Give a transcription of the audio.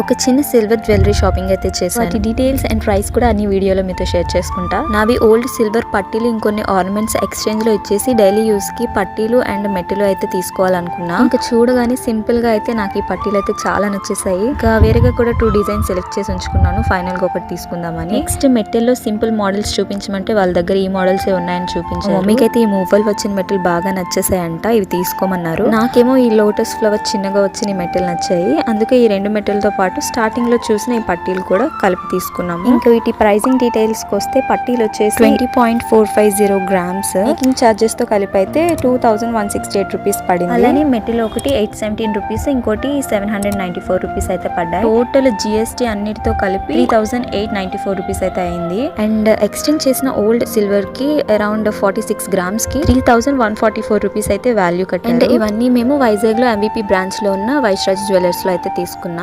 ఒక చిన్న silver jewellery shopping అయితే చేశాను. వాటి డీటెయిల్స్ అండ్ ప్రైస్ కూడా అన్ని వీడియోలో మీతో షేర్ చేసుకుంటా. నావి ఓల్డ్ సిల్వర్ పట్టీలు ఇంకొన్ని ఆర్నమెంట్స్ ఎక్స్చేంజ్లో ఇచ్చేసి డైలీ యూస్కి పట్టీలు అండ్ మెట్టలు అయితే తీసుకోవాలనుకున్నా. ఇంకా చూడగానే సింపుల్గా అయితే నాకు ఈ పట్టీలు అయితే చాలా నచ్చేసాయి. ఇంకా వేరేగా కూడా టూ డిజైన్ సెలెక్ట్ చేసి ఉంచుకున్నాను. ఫైనల్గా ఒకటి తీసుకుందామని. నెక్స్ట్ మెట్టెల్లో సింపుల్ మోడల్స్ చూపించమంటే వాళ్ళ దగ్గర ఈ మోడల్స్ ఏ ఉన్నాయని చూపించారు. మమ్మీకి అయితే ఈ మూవల్ వచ్చిన మెట్టలు బాగా నచ్చేసాయంట. ఇవి తీసుకోమన్నారు. నాకేమో ఈ లోటస్ ఫ్లవర్ చిన్నగా వచ్చిన ఈ మెట్టలు నచ్చాయి. అందుకే ఈ రెండు మెట్టలతో పాటు స్టార్టింగ్లో చూసిన ఈ పట్టీలు కూడా కలిపి తీసుకున్నాము. ఇంకా వీటి ప్రైసింగ్ డీటెయిల్స్కి వస్తే పట్టీలు వచ్చేసి twenty point four five zero grams. Making చార్జెస్తో కలిపి అయితే two thousand one sixty eight rupees పడింది. అలానే మెటీరియల్ ఒకటి ఎయిట్ సెవెంటీన్ రూపీస్ ఇంకోటి seven hundred ninety four rupees అయితే పడ్డాయి. టోటల్ జిఎస్టీ అన్నిటితో కలిపి three thousand eight ninety four rupees అయితే అయింది. అండ్ ఎక్స్చేంజ్ చేసిన ఓల్డ్ సిల్వర్కి around forty six గ్రామ్స్కి three thousand one forty four rupees అయితే వాల్యూ కట్టారు. అండ్ ఇవన్నీ మేము వైజాగ్లో ఎంవిపి బ్రాంచ్లో ఉన్న వైశ్రాజ్ జ్యువెలర్స్లో అయితే తీసుకున్నాం.